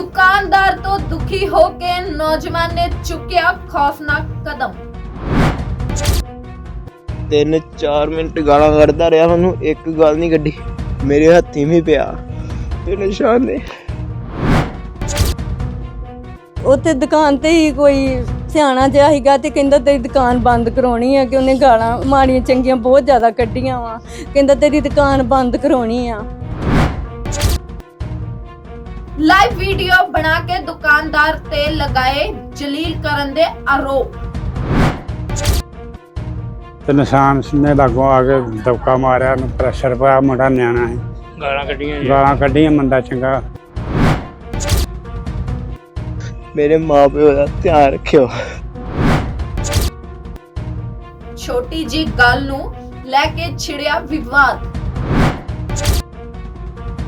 ਦੁਕਾਨਦਾਰ ਤੋਂ ਦੁਖੀ ਹੋ ਕੇ ਨੌਜਵਾਨ ਨੇ ਚੁੱਕਿਆ ਖੌਫਨਾਕ ਕਦਮ। ਤਿੰਨ ਚਾਰ ਮਿੰਟ ਗਾਲਾਂ ਕੱਢਦਾ ਰਿਹਾ ਮੈਨੂੰ ਇੱਕ ਗੱਲ ਨਹੀਂ ਕੱਢੀ। ਮੇਰੇ ਹੱਥੀ ਵੀ ਪਿਆ। ਤੇ ਨਿਸ਼ਾਨ ਨੇ ਉੱਥੇ ਦੁਕਾਨ ਤੇ ਹੀ ਕੋਈ ਸਿਆਣਾ ਜਿਹਾ ਸੀਗਾ ਤੇ ਕਹਿੰਦਾ ਤੇਰੀ ਦੁਕਾਨ ਬੰਦ ਕਰਾਉਣੀ ਆ ਕਿ ਉਹਨੇ ਗਾਲਾਂ ਮਾੜੀਆਂ ਚੰਗੀਆਂ ਬਹੁਤ ਜ਼ਿਆਦਾ ਕੱਢੀਆਂ ਵਾ। ਕਹਿੰਦਾ ਤੇਰੀ ਦੁਕਾਨ ਬੰਦ ਕਰਾਉਣੀ ਆ। ਲਾਈਵ ਵੀਡੀਓ ਬਣਾ ਕੇ ਦੁਕਾਨਦਾਰ ਤੇ ਲਗਾਏ ਜਲੀਲ ਕਰਨ ਦੇ ਆਰੋਪ। ਤੇ ਨਿਸ਼ਾਨ ਨੇ ਲਾਗੋਂ ਆ ਕੇ ਦਬਕਾ ਮਾਰਿਆ ਨੂੰ ਪ੍ਰੈਸ਼ਰ ਪਾਇਆ ਮੁੰਡਾ ਨਿਆਣਾ ਹੈ ਗਾਲਾਂ ਕੱਢੀਆਂ ਜੀ। ਗਾਲਾਂ ਕੱਢੀਆਂ ਮੰਦਾ ਚੰਗਾ। ਮੇਰੇ ਮਾਪਿਓ ਦਾ ਧਿਆਨ ਰੱਖਿਓ। ਛੋਟੀ ਜੀ ਗੱਲ ਨੂੰ ਲੈ ਕੇ ਛਿੜਿਆ ਵਿਵਾਦ।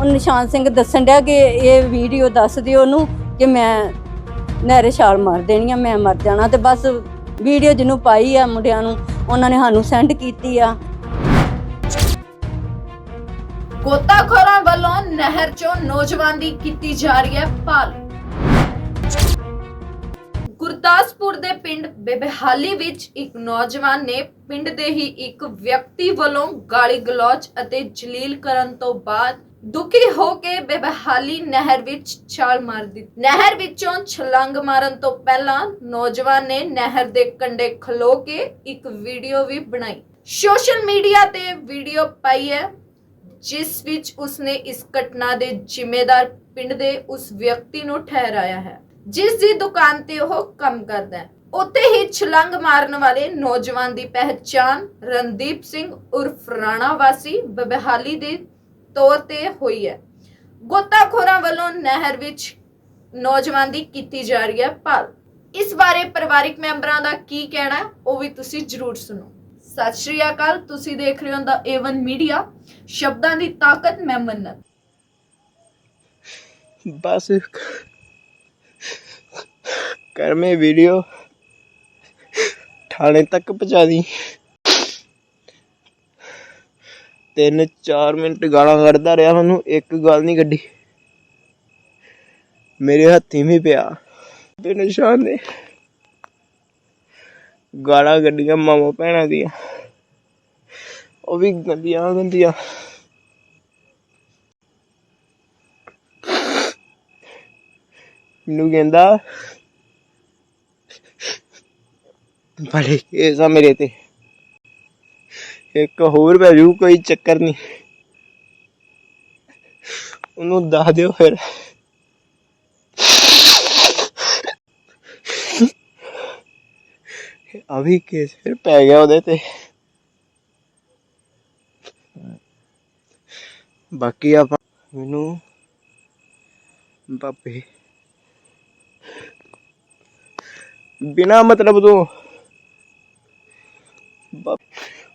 ਉਹ ਨਿਸ਼ਾਨ ਸਿੰਘ ਦੱਸਣ ਡਿਆ ਕਿ ਇਹ ਵੀਡੀਓ ਦੱਸ ਦਿਓ ਉਹਨੂੰ ਕਿ ਮੈਂ ਨਹਿਰੇ ਛਾਲ ਮਾਰ ਦੇਣੀ ਆ, ਮੈਂ ਮਰ ਜਾਣਾ ਤੇ ਬਸ ਵੀਡੀਓ ਜਿਹਨੂੰ ਪਾਈ ਆ ਮੁੰਡਿਆਂ ਨੂੰ, ਉਹਨਾਂ ਨੇ ਸਾਨੂੰ ਸੈਂਡ ਕੀਤੀ ਆ। ਗੋਤਾਖੋਰਾਂ ਵੱਲੋਂ ਨਹਿਰ 'ਚੋਂ ਨੌਜਵਾਨ ਦੀ ਕੀਤੀ ਜਾ ਰਹੀ ਹੈ ਭਾਲ। ਗੁਰਦਾਸਪੁਰ ਦੇ ਪਿੰਡ ਬੇਬਹਾਲੀ ਵਿੱਚ ਇੱਕ ਨੌਜਵਾਨ ਨੇ ਪਿੰਡ ਦੇ ਹੀ ਇੱਕ ਵਿਅਕਤੀ ਵੱਲੋਂ ਗਾਲੀ ਗਲੋਚ ਅਤੇ ਜਲੀਲ ਕਰਨ ਤੋਂ ਬਾਅਦ ਦੁਖੀ ਹੋ ਕੇ ਬੇਬਹਾਲੀ ਨਹਿਰ ਵਿੱਚ ਛਾਲ ਮਾਰ ਦਿੱਤੀ। ਨਹਿਰ ਵਿੱਚੋਂ ਛਲੰਗ ਮਾਰਨ ਤੋਂ ਪਹਿਲਾਂ ਨੌਜਵਾਨ ਨੇ ਨਹਿਰ ਦੇ ਕੰਢੇ ਖਲੋ ਕੇ ਇੱਕ ਵੀਡੀਓ ਵੀ ਬਣਾਈ। ਸੋਸ਼ਲ ਮੀਡੀਆ ਤੇ ਵੀਡੀਓ ਪਾਈ ਹੈ, ਜਿਸ ਵਿੱਚ ਉਸਨੇ ਇਸ ਘਟਨਾ ਦੇ ਜ਼ਿੰਮੇਦਾਰ ਪਿੰਡ ਦੇ ਉਸ ਵਿਅਕਤੀ ਨੂੰ ਠਹਿਰਾਇਆ ਹੈ, ਜਿਸ ਦੀ ਦੁਕਾਨ ਤੇ ਉਹ ਕੰਮ ਕਰਦਾ ਹੈ। ਉੱਥੇ ਹੀ ਛਲੰਗ ਮਾਰਨ ਵਾਲੇ ਨੌਜਵਾਨ ਦੀ ਪਹਿਚਾਣ ਰਣਦੀਪ ਸਿੰਘ ਉਰਫ ਰਾਣਾ ਵਾਸੀ ਬਬਹਾਲੀ ਦੇ ਤੌਰ ਤੇ ਹੋਈ ਹੈ। ਗੋਤਾਖੋਰਾਂ ਵੱਲੋਂ ਨਹਿਰ ਵਿੱਚ ਨੌਜਵਾਨ ਦੀ ਕੀਤੀ ਜਾ ਰਹੀ ਹੈ ਭਾਲ। ਇਸ ਬਾਰੇ ਪਰਿਵਾਰਿਕ ਮੈਂਬਰਾਂ ਦਾ ਕੀ ਕਹਿਣਾ ਉਹ ਵੀ ਤੁਸੀਂ ਜਰੂਰ ਸੁਣੋ। ਸਤਿ ਸ਼੍ਰੀ ਅਕਾਲ, ਤੁਸੀਂ ਦੇਖ ਰਹੇ ਹੋ ਦਾ ਏਵਨ ਮੀਡੀਆ ਸ਼ਬਦਾਂ ਦੀ ਤਾਕਤ ਮੈਂ ਮੰਨਤ। ਬਸ ਕਰ ਮੈਂ ਵੀਡੀਓ ਥਾਣੇ ਤੱਕ ਪਹੁੰਚਾ ਦੀ। ਤਿੰਨ ਚਾਰ ਮਿੰਟ ਗਾਲਾਂ ਕੱਢਦਾ ਰਿਹਾ ਮੈਨੂੰ ਇੱਕ ਗੱਲ ਨਹੀਂ ਕੱਢੀ। ਮੇਰੇ ਹੱਥੀ ਵੀ ਪਿਆ। ਤੇ ਨਿਸ਼ਾਨ ਨੇ ਗਾਲਾਂ ਕੱਢੀਆਂ ਮਾਮਾ ਭੈਣਾਂ ਦੀਆਂ। ਉਹ ਵੀ ਗੰਦੀਆਂ ਗੰਦੀਆਂ। ਮੈਨੂੰ ਕਹਿੰਦਾ, ਬੜੇ ਕੇਸ ਆ ਮੇਰੇ ਤੇ। ਇੱਕ ਹੋਰ ਪੈ ਜੂ, ਕੋਈ ਚੱਕਰ ਨਹੀਂ। ਉਹਨੂੰ ਦੱਸ ਦਿਓ ਫਿਰ। ਆ ਕੇਸ ਫਿਰ ਪੈ ਗਿਆ ਉਹਦੇ ਤੇ। ਬਾਕੀ ਆਪਾਂ ਮੈਨੂੰ ਬਾਪੇ ਬਿਨਾ ਮਤਲਬ ਤੋਂ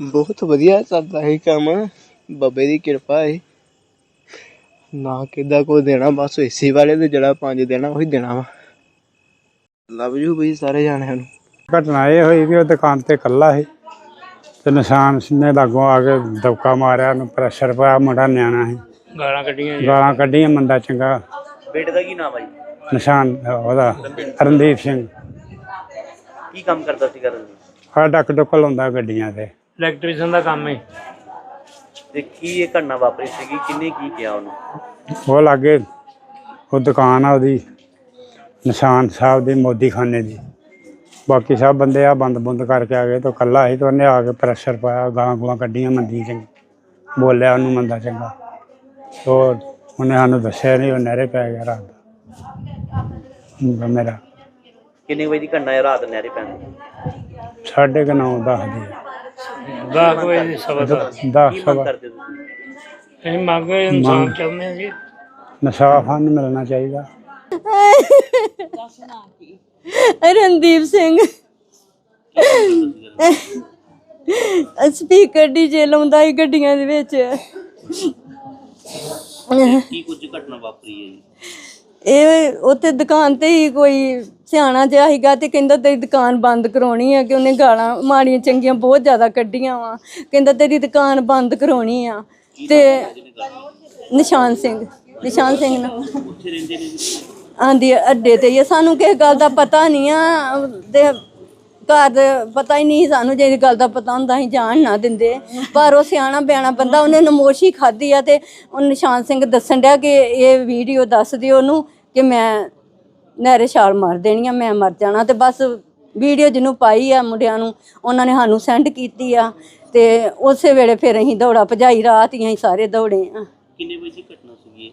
ਬਹੁਤ ਵਧੀਆ ਚੱਲਦਾ ਹੈ ਕੰਮ। ਬਾਬੇ ਦੀ ਕਿਰਪਾ ਹੈ ਨਾ ਕਿਦਾ ਕੋ ਦੇਣਾ ਬਸ ਏਸੀ ਵਾਲੇ ਦੇ ਜਿਹੜਾ ਪੰਜ ਦੇਣਾ ਉਹੀ ਦੇਣਾ ਵਾ। ਲਵ ਯੂ ਬਈ ਸਾਰੇ ਜਾਣਿਆਂ ਨੂੰ। ਘਟਨਾ ਇਹ ਹੋਈ ਵੀ ਉਹ ਦੁਕਾਨ ਤੇ ਇਕੱਲਾ ਸੀ। ਤੇ ਨਿਸ਼ਾਨ ਨੇ ਲਾਗੋਂ ਆ ਕੇ ਦਬਕਾ ਮਾਰਿਆ ਨੂੰ ਪ੍ਰੈਸ਼ਰ ਪਾਇਆ ਮੁੰਡਾ ਨਿਆਣਾ ਹੈ ਗਾਲਾਂ ਕੱਢੀਆਂ ਜੀ। ਗਾਲਾਂ ਕੱਢੀਆਂ ਮੰਦਾ ਚੰਗਾ। ਬੇਟੇ ਦਾ ਕੀ ਨਾਮ ਹੈ ਜੀ? ਨਿਸ਼ਾਨ ਉਹਦਾ ਰਣਦੀਪ ਸਿੰਘ। ਕੀ ਕੰਮ ਕਰਦਾ ਸੀ ਕਰਨ ਦੀ ਆ ਡੱਕ ਡੁੱਕ ਲਾਉਂਦਾ ਗੱਡੀਆਂ ਤੇ। ਇਲੈਕਟ੍ਰੀਸ਼ੀਅਨ ਦਾ ਕੰਮ ਹੈ ਤੇ ਕੀ ਇਹ ਘਟਨਾ ਵਾਪਰੀ ਸੀਗੀ? ਕਿੰਨੇ ਕੀ ਕਿਹਾ ਉਹਨੂੰ? ਉਹ ਲਾਗੇ ਉਹ ਦੁਕਾਨ ਆ ਉਹਦੀ ਨਿਸ਼ਾਨ ਸਾਹਿਬ ਦੀ ਮੋਦੀ ਖਾਨੇ ਦੀ। ਬਾਕੀ ਸਭ ਬੰਦੇ ਆ ਬੰਦ ਬੰਦ ਕਰਕੇ ਆ ਗਏ ਤਾਂ ਕੱਲਾ ਸੀ ਤੇ ਉਹਨੇ ਆ ਕੇ ਪ੍ਰੈਸ਼ਰ ਪਾਇਆ ਗਾਲਾਂ ਗੂਲਾਂ ਕੱਢੀਆਂ ਮੰਦੀ ਚੰਗੀ। ਬੋਲਿਆ ਉਹਨੂੰ ਮੰਦਾ ਚੰਗਾ। ਤੋ ਉਹਨੇ ਸਾਨੂੰ ਦੱਸਿਆ ਨਹੀਂ ਉਹ ਨਹਿਰੇ ਪੈ ਗਿਆ ਰਾਤ ਦਾ। ਮੇਰਾ। ਕਿੰਨੇ ਵਜੇ ਦੀ ਘਟਨਾ ਹੈ ਰਾਤ ਨਹਿਰੇ ਪੈਣ ਦੀ? ਸਾਢੇ ਕੁ ਨੌ ਦਸ ਦੀ। 10 ਵਜੇ ਦੀ ਸਵਾ ਦਾ ਕੀ ਦਸ ਮੰਗ ਸਵਾ ਕਰਦੇ ਹੋ ਤੁਸੀਂ? ਅਸੀਂ ਮੰਗ ਇਨਸਾਫ ਚਾਹੁੰਦੇ ਹਾਂ ਜੀ। ਨਸ਼ਾ ਸਾਨੂੰ ਮਿਲਣਾ ਚਾਹੀਦਾ। ਰਣਦੀਪ ਸਿੰਘ। ਸਪੀਕਰ ਡੀਜੇ ਲਾਉਂਦਾ ਸੀ ਗੱਡੀਆਂ ਦੇ ਵਿੱਚ। ਕੀ ਕੁਝ ਘਟਨਾ ਵਾਪਰੀ ਹੈ ਜੀ? ਇਹ ਉੱਥੇ ਦੁਕਾਨ ਤੇ ਹੀ ਕੋਈ ਸਿਆਣਾ ਜਿਹਾ ਸੀਗਾ ਤੇ ਕਹਿੰਦਾ ਤੇਰੀ ਦੁਕਾਨ ਬੰਦ ਕਰਾਉਣੀ ਆ ਕਿ ਉਹਨੇ ਗਾਲਾਂ ਮਾੜੀਆਂ ਚੰਗੀਆਂ ਬਹੁਤ ਜ਼ਿਆਦਾ ਕੱਢੀਆਂ ਵਾ। ਕਹਿੰਦਾ ਤੇਰੀ ਦੁਕਾਨ ਬੰਦ ਕਰਾਉਣੀ ਆ। ਤੇ ਨਿਸ਼ਾਨ ਸਿੰਘ। ਨਿਸ਼ਾਨ ਸਿੰਘ ਨਾ। ਉੱਥੇ ਰਹਿੰਦੇ ਨੇ ਜੀ? ਆਂਦੀ ਅੱਡੇ ਤੇ ਹੀ ਆ। ਸਾਨੂੰ ਕਿਸੇ ਗੱਲ ਦਾ ਪਤਾ ਨਹੀਂ ਆ। ਤੇ ਘਰ ਦੇ ਪਤਾ ਹੀ ਨਹੀਂ ਸਾਨੂੰ ਜੇ ਗੱਲ ਦਾ ਪਤਾ ਹੁੰਦਾ ਅਸੀਂ ਜਾਣ ਨਾ ਦਿੰਦੇ। ਪਰ ਉਹ ਸਿਆਣਾ ਬਿਆਣਾ ਬੰਦਾ ਉਹਨੇ ਨਮੋਸ਼ੀ ਖਾਧੀ ਆ ਤੇ ਉਹ ਨਿਸ਼ਾਨ ਸਿੰਘ ਦੱਸਣ ਡਿਆ ਕਿ ਇਹ ਵੀਡੀਓ ਦੱਸ ਦਿਓ ਉਹਨੂੰ ਕਿ ਮੈਂ ਨਹਿਰੇ ਛਾਲ ਮਾਰ ਦੇਣੀ ਆ, ਮੈਂ ਮਰ ਜਾਣਾ ਤੇ ਬਸ ਵੀਡੀਓ ਜਿਹਨੂੰ ਪਾਈ ਆ ਮੁੰਡਿਆਂ ਨੂੰ, ਉਹਨਾਂ ਨੇ ਸਾਨੂੰ ਸੈਂਡ ਕੀਤੀ ਆ ਤੇ ਉਸੇ ਵੇਲੇ ਫਿਰ ਅਸੀਂ ਦੌੜਾ ਭਜਾਈ, ਰਾਤ ਹੀ ਅਸੀਂ ਸਾਰੇ ਦੌੜੇ ਆ ਕਿੰਨੇ ਵਜੇ ਘਟਨਾ ਸੀਗੀ ਇਹ?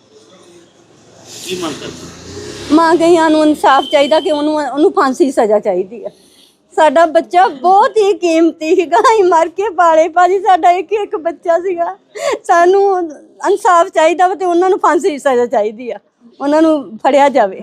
ਕੀ ਮੰਗ ਕਰਦੇ ਮਾਂ ਗਈਆਂ ਨੂੰ ਇਨਸਾਫ ਚਾਹੀਦਾ ਕਿ ਉਹਨੂੰ ਉਹਨੂੰ ਫਾਂਸੀ ਦੀ ਸਜ਼ਾ ਚਾਹੀਦੀ ਹੈ। ਸਾਡਾ ਬੱਚਾ ਬਹੁਤ ਹੀ ਕੀਮਤੀ ਸੀਗਾ, ਅਸੀਂ ਮਰ ਕੇ ਪਾਲੇ। ਭਾਜੀ, ਸਾਡਾ ਇੱਕ ਇੱਕ ਬੱਚਾ ਸੀਗਾ। ਸਾਨੂੰ ਇਨਸਾਫ ਚਾਹੀਦਾ ਵਾ ਤੇ ਉਹਨਾਂ ਨੂੰ ਫਾਂਸੀ ਦੀ ਸਜ਼ਾ ਚਾਹੀਦੀ ਆ। ਉਹਨਾਂ ਨੂੰ ਫੜਿਆ ਜਾਵੇ।